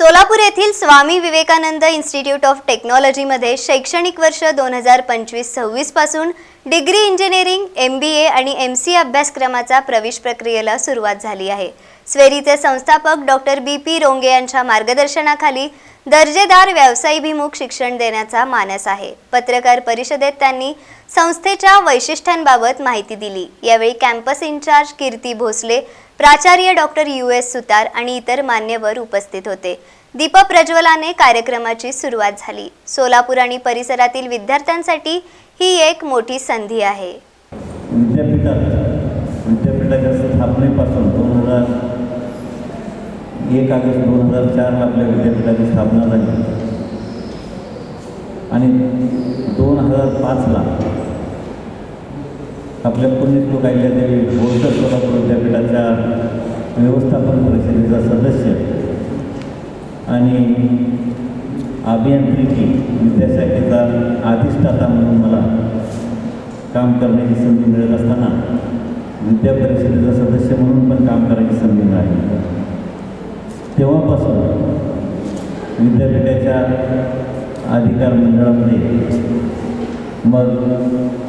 सोलापूर येथील स्वामी Vivekananda institute of टेक्नॉलॉजीमध्ये शैक्षणिक वर्ष दोन हजार पंचवीस सव्वीसपासून degree engineering M B A आणि एम सी अभ्यासक्रमाचा प्रवेश प्रक्रियेला सुरुवात झाली आहे. स्वेरीचे संस्थापक डॉक्टर बी पी रोंगे यांच्या मार्गदर्शनाखाली दर्जेदार व्यवसायाभिमुख शिक्षण देण्याचा मानस आहे. पत्रकार परिषदेत त्यांनी संस्थेच्या वैशिष्ट्यांबाबत माहिती दिली. यावेळी कॅम्पस इन्चार्ज कीर्ती भोसले प्राचार्य डॉक्टर यू एस सुतार आणि इतर मान्यवर उपस्थित होते. दीप प्रज्वलाने कार्यक्रमाची सुरुवात झाली. सोलापूर आणि परिसरातील विद्यार्थ्यांसाठी ही एक मोठी संधी आहे. विद्यापीठात विद्यापीठाच्या स्थापनेपासून दोन हजार एक ऑगस्ट दोन हजार चारला आपल्या विद्यापीठाची स्थापना झाली. आणि दोन हजार पाचला आपल्या पुण्यश्लोक अहिल्यादेवी बोलकर सोलापूर विद्यापीठाच्या व्यवस्थापन परिषदेचा सदस्य आणि अभियांत्रिकी विद्याशाखेचा अधिष्ठाता म्हणून मला काम करण्याची संधी मिळत असताना विद्या परिषदेचा सदस्य म्हणून पण काम करायची संधी मिळाली. तेव्हापासून विद्यापीठाच्या अधिकार मंडळामध्ये मग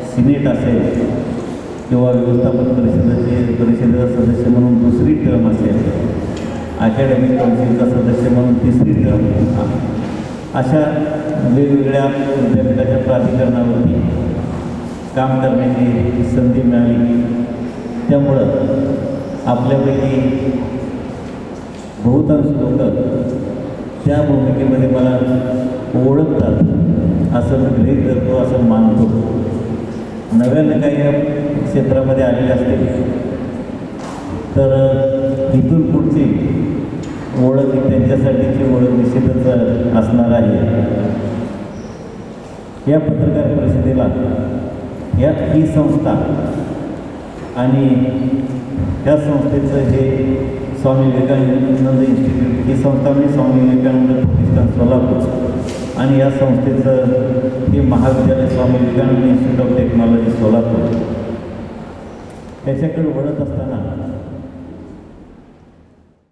सिनेट असेल किंवा व्यवस्थापन परिषदेचे परिषदेचा सदस्य म्हणून दुसरी टर्म असेल अकॅडमिक काउन्सिलचा सदस्य म्हणून तिसरी टर्म अशा वेगवेगळ्या विद्यापीठाच्या प्राधिकरणावरती काम करण्याची संधी मिळाली. त्यामुळं आपल्यापैकी बहुतांश लोक त्या भूमिकेमध्ये मला ओळखतात. असं मी गृहीत धरतो असं मानतो. नव्यानं काही या क्षेत्रामध्ये आलेले असतील. तर इथून पुढची ओळख त्यांच्यासाठीची ओळख निश्चितच असणार आहे. या पत्रकार परिषदेला या ही संस्था आणि त्या संस्थेचं हे स्वामी विवेकानंद इन्स्टिट्यूट ही संस्था मी स्वामी विवेकानंद प्रतिष्ठान सोलापूर आणि या संस्थेचं हे महाविद्यालय Swami Vivekananda institute of technology Solapur त्याच्याकडे वळत असताना